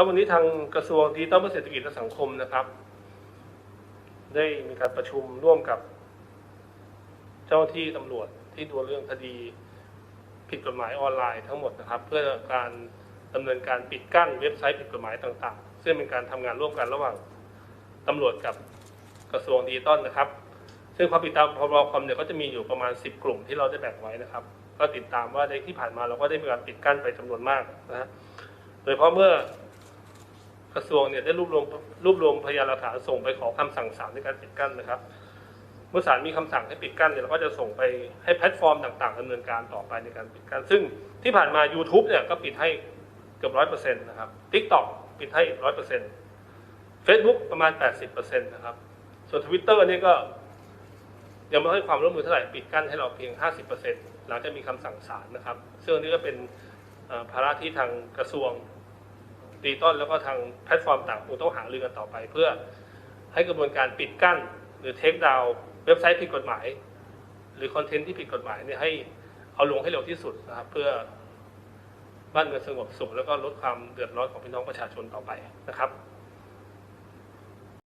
ครับวันนี้ทางกระทรวงดิจิทัลเพื่อเศรษฐกิจและสังคมนะครับ ได้มีการประชุมร่วมกับ เจ้าหน้าที่ตำรวจที่ดูเรื่องคดี ผิดกฎหมายออนไลน์ทั้งหมดนะครับ เพื่อการดำเนินการปิดกั้นเว็บไซต์ผิดกฎหมายต่างๆ ซึ่งเป็นการทำงานร่วมกันระหว่างตำรวจกับกระทรวงดิจิทัลนะครับ ซึ่งความผิดตามพรบคอมเนี่ยก็จะมีอยู่ประมาณ 10 กลุ่มที่เราได้แบ่งไว้นะครับ ก็ติดตามว่าในที่ผ่านมาเราก็ได้มีการปิดกั้นไปจำนวนมากนะฮะโดยเฉพาะเมื่อ กระทรวงเนี่ยได้รวบรวมรวบรวมพยานหลักฐานส่งไปขอคำสั่งศาลในการปิดกั้นนะครับ เมื่อศาลมีคำสั่งให้ปิดกั้นเนี่ยเราก็จะส่งไปให้แพลตฟอร์มต่างๆดำเนินการต่อไปในการปิดกั้น ซึ่งที่ผ่านมา YouTube เนี่ยก็ปิดให้เกือบร้อยเปอร์เซ็นต์นะครับ TikTok ปิดให้ร้อยเปอร์เซ็นต์ Facebook ประมาณ80เปอร์เซ็นต์นะครับ ส่วน Twitter เนี่ก็ยังไม่ให้ความร่วมมือเท่าไหร่ปิดกั้นให้เราเพียง 50เปอร์เซ็นต์หลังจากมีคำสั่งศาลนะครับ ซึ่งอันนี้ก็เป็นภาระที่ทางกระทรวง ตีต้นแล้วก็ทางแพลตฟอร์มต่างคงต้องหารือกันต่อไป เพื่อให้กระบวนการปิดกั้น หรือเทคดาวเว็บไซต์ผิดกฎหมาย หรือคอนเทนต์ที่ผิดกฎหมายเนี่ยให้เอาลงให้เร็วที่สุดนะครับ เพื่อบ้านเมืองสงบสุขแล้วก็ลดความเดือดร้อนของพี่น้องประชาชนต่อไปนะครับ